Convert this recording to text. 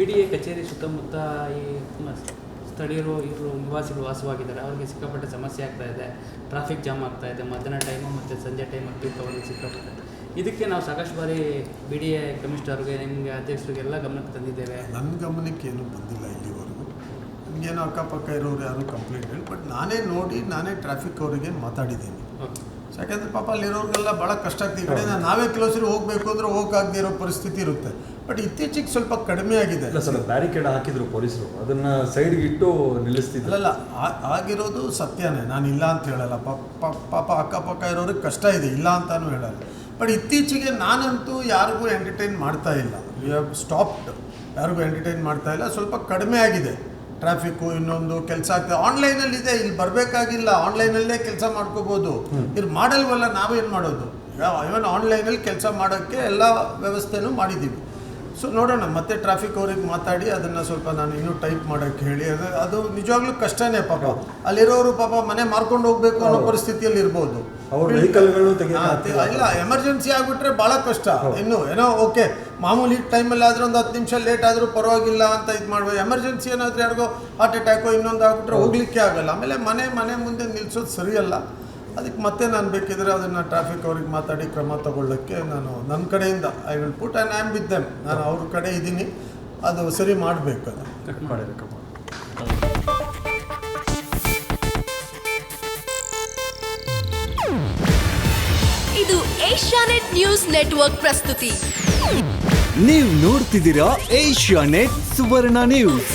B D A ಕಚೇರಿ ಸುತ್ತಮುತ್ತ ಈ ಮ- ಸ್ಥಳೀಯರು ಇವರು ನಿವಾಸಿಗಳು ವಾಸವಾಗಿದ್ದಾರೆ. ಅವರಿಗೆ ಸಿಕ್ಕಾಪಟ್ಟೆ ಸಮಸ್ಯೆ ಆಗ್ತಾ ಇದೆ. ಟ್ರಾಫಿಕ್ ಜಾಮ್ ಆಗ್ತಾ ಇದೆ. ಮಧ್ಯಾಹ್ನ ಟೈಮು ಮತ್ತು ಸಂಜೆ ಟೈಮು ಪೀಕ್ ಅವರಿಗೆ ಸಿಕ್ಕಾಪಟ್ಟೆ. ಇದಕ್ಕೆ ನಾವು ಸಾಕಷ್ಟು ಬಾರಿ ಬಿ ಡಿ ಎ ಕಮಿಷನರ್ಗೆ ನಿಮಗೆ ಅಧ್ಯಕ್ಷರಿಗೆಲ್ಲ ಗಮನಕ್ಕೆ ತಂದಿದ್ದೇವೆ. ನನ್ನ ಗಮನಕ್ಕೆ ಏನೂ ಬಂದಿಲ್ಲ ಇಲ್ಲಿವರೆಗೂ. ನನಗೇನೋ ಅಕ್ಕಪಕ್ಕ ಇರೋರು ಯಾರು ಕಂಪ್ಲೇಂಟ್ ಹೇಳಿ ಬಟ್ ನಾನೇ ನೋಡಿ ನಾನೇ ಟ್ರಾಫಿಕ್ ಅವರಿಗೆ ಮಾತಾಡಿದ್ದೀನಿ. ಓಕೆ ಯಾಕಂದ್ರೆ ಪಾಪ ಅಲ್ಲಿರೋರಿಗೆಲ್ಲ ಭಾಳ ಕಷ್ಟ ಆಗ್ತದೆ. ಈ ಕಡೆ ನಾವೇ ಕೆಲವಸರಿ ಹೋಗಬೇಕು ಅಂದ್ರೆ ಹೋಗಕ್ಕಾಗದೇ ಇರೋ ಪರಿಸ್ಥಿತಿ ಇರುತ್ತೆ. ಬಟ್ ಇತ್ತೀಚೆಗೆ ಸ್ವಲ್ಪ ಕಡಿಮೆ ಆಗಿದೆ. ಇಲ್ಲ ಸರ್ ಬ್ಯಾರಿಕೇಡ್ ಹಾಕಿದ್ರು ಪೊಲೀಸರು. ಅದನ್ನ ಸೈಡ್ಗೆ ಇಟ್ಟು ನಿಲ್ಲಿಸ್ತಿದ್ರು. ಅಲ್ಲ ಆಗಿರೋದು ಸತ್ಯನೇ. ನಾನು ಇಲ್ಲ ಅಂತ ಹೇಳಲ್ಲ. ಪಾಪ ಅಕ್ಕಪಕ್ಕ ಇರೋರಿಗೆ ಕಷ್ಟ ಇದೆ. ಇಲ್ಲ ಅಂತಾನು ಹೇಳಲ್ಲ. ಬಟ್ ಇತ್ತೀಚೆಗೆ ನಾನಂತೂ ಯಾರಿಗೂ ಎಂಟರ್ಟೈನ್ ಮಾಡ್ತಾ ಇಲ್ಲ. ಯು ಹ್ಯಾವ್ ಸ್ಟಾಪ್ಡ್ ಯಾರಿಗೂ ಎಂಟರ್ಟೈನ್ ಮಾಡ್ತಾ ಇಲ್ಲ. ಸ್ವಲ್ಪ ಕಡಿಮೆ ಆಗಿದೆ. ಟ್ರಾಫಿಕ್ಕು ಇನ್ನೊಂದು ಕೆಲಸ ಆಗ್ತದೆ. ಇದೆ ಇಲ್ಲಿ ಬರಬೇಕಾಗಿಲ್ಲ ಆನ್ಲೈನಲ್ಲೇ ಕೆಲಸ ಮಾಡ್ಕೋಬೋದು. ಇಲ್ಲಿ ಮಾಡಲ್ವಲ್ಲ ನಾವೇನು ಮಾಡೋದು? ಇವನ್ ಆನ್ಲೈನಲ್ಲಿ ಕೆಲಸ ಮಾಡೋಕ್ಕೆ ಎಲ್ಲ ವ್ಯವಸ್ಥೆನೂ ಮಾಡಿದ್ದೀವಿ. ಸೊ ನೋಡೋಣ. ಮತ್ತೆ ಟ್ರಾಫಿಕ್ ಅವ್ರಿಗೆ ಮಾತಾಡಿ ಅದನ್ನು ಸ್ವಲ್ಪ ನಾನು ಇನ್ನೂ ಟೈಪ್ ಮಾಡೋಕ್ಕೆ ಹೇಳಿ. ಅದು ಅದು ನಿಜವಾಗ್ಲೂ ಕಷ್ಟನೇ ಪಾಪ. ಅಲ್ಲಿರೋರು ಪಾಪ ಮನೆ ಮಾರ್ಕೊಂಡು ಹೋಗ್ಬೇಕು ಅನ್ನೋ ಪರಿಸ್ಥಿತಿಯಲ್ಲಿ ಇರ್ಬೋದು. ಇಲ್ಲ ಎಮರ್ಜೆನ್ಸಿ ಆಗಿಬಿಟ್ರೆ ಭಾಳ ಕಷ್ಟ. ಇನ್ನು ಏನೋ ಓಕೆ ಮಾಮೂಲಿ ಟೈಮಲ್ಲಿ ಆದ್ರೆ ಒಂದು ಹತ್ತು ನಿಮಿಷ ಲೇಟ್ ಆದರೂ ಪರವಾಗಿಲ್ಲ ಅಂತ ಇದು ಮಾಡ್ಬೋದು. ಎಮರ್ಜೆನ್ಸಿ ಏನಾದರೂ ಯಾರಿಗೋ ಹಾರ್ಟ್ ಅಟ್ಯಾಕೋ ಇನ್ನೊಂದು ಆಗ್ಬಿಟ್ರೆ ಹೋಗ್ಲಿಕ್ಕೆ ಆಗಲ್ಲ. ಆಮೇಲೆ ಮನೆ ಮನೆ ಮುಂದೆ ನಿಲ್ಸೋದು ಸರಿಯಲ್ಲ. ಅದಕ್ಕೆ ಮತ್ತೆ ನಾನು ಬೇಕಿದ್ರೆ ಅದನ್ನು ಟ್ರಾಫಿಕ್ ಅವ್ರಿಗೆ ಮಾತಾಡಿ ಕ್ರಮ ತಗೊಳ್ಳೋಕ್ಕೆ ನಾನು ನನ್ನ ಕಡೆಯಿಂದ I will put and am with them ನಾನು ಅವ್ರ ಕಡೆ ಇದ್ದೀನಿ. ಅದು ಸರಿ ಮಾಡಬೇಕು ಅದು. ಕಟ್ ಮಾಡಿ ಮಾಡಿದ್ರೆ ಇದು ಏಷ್ಯಾನೆಟ್ ನ್ಯೂಸ್ ನೆಟ್ವರ್ಕ್ ಪ್ರಸ್ತುತಿ. ನೀವು ನೋಡ್ತಿದ್ದೀರಾ ಏಷ್ಯಾನೆಟ್ ಸುವರ್ಣ ನ್ಯೂಸ್.